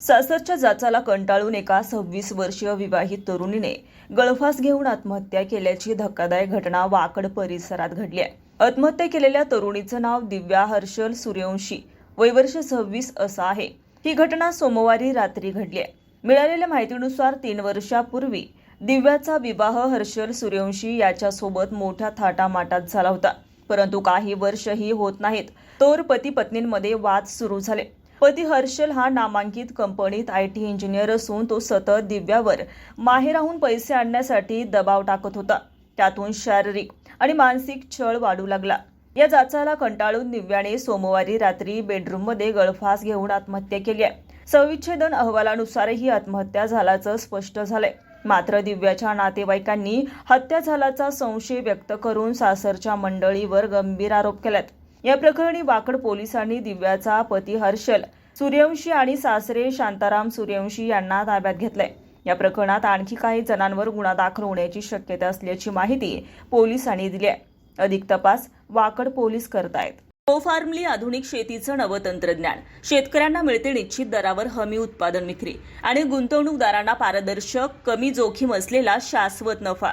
सासरच्या जाचाला कंटाळून एका सव्वीस वर्षीय विवाहित तरुणीने गळफास घेऊन आत्महत्या केल्याची धक्कादायक घटना वाकड परिसरात घडली आहे. आत्महत्या केलेल्या तरुणीचं नाव दिव्या हर्षल सूर्यवंशी वयवर्ष सव्वीस असं आहे. ही घटना सोमवारी रात्री घडली आहे. मिळालेल्या माहितीनुसार तीन वर्षापूर्वी दिव्याचा विवाह हर्षल सूर्यवंशी याच्यासोबत मोठ्या थाटामाटात झाला होता. परंतु काही वर्षही होत नाहीत तोर पती पत्नींमध्ये वाद सुरू झाले. पती हर्षल हा नामांकित कंपनीत आय टी इंजिनियर असून तो सतत दिव्यावर माहेराहून पैसे आणण्यासाठी दबाव टाकत होता. त्यातून शारीरिक आणि मानसिक छळ वाढू लागला. या जाचाला कंटाळून दिव्याने सोमवारी रात्री बेडरूममध्ये गळफास घेऊन आत्महत्या केली आहे. सविच्छेदन अहवालानुसार ही आत्महत्या झाल्याचं स्पष्ट झालंय. मात्र दिव्याच्या नातेवाईकांनी हत्या झाल्याचा संशय व्यक्त करून सासरच्या मंडळीवर गंभीर आरोप केलेत. या प्रकरणी वाकड पोलिसांनी दिव्याचा पती हर्षल सूर्यवंशी आणि सासरे शांताराम सूर्यवंशी यांना ताब्यात घेतलंय. या प्रकरणात आणखी काही जणांवर गुन्हा दाखल होण्याची शक्यता असल्याची माहिती पोलिसांनी दिली आहे अधिक तपास वाकड पोलीस करतायत. को फार्मली आधुनिक शेतीचं नवं तंत्रज्ञान. शेतकऱ्यांना मिळते निश्चित दरावर हमी उत्पादन विक्री आणि गुंतवणूकदारांना पारदर्शक कमी जोखीम असलेला शाश्वत नफा.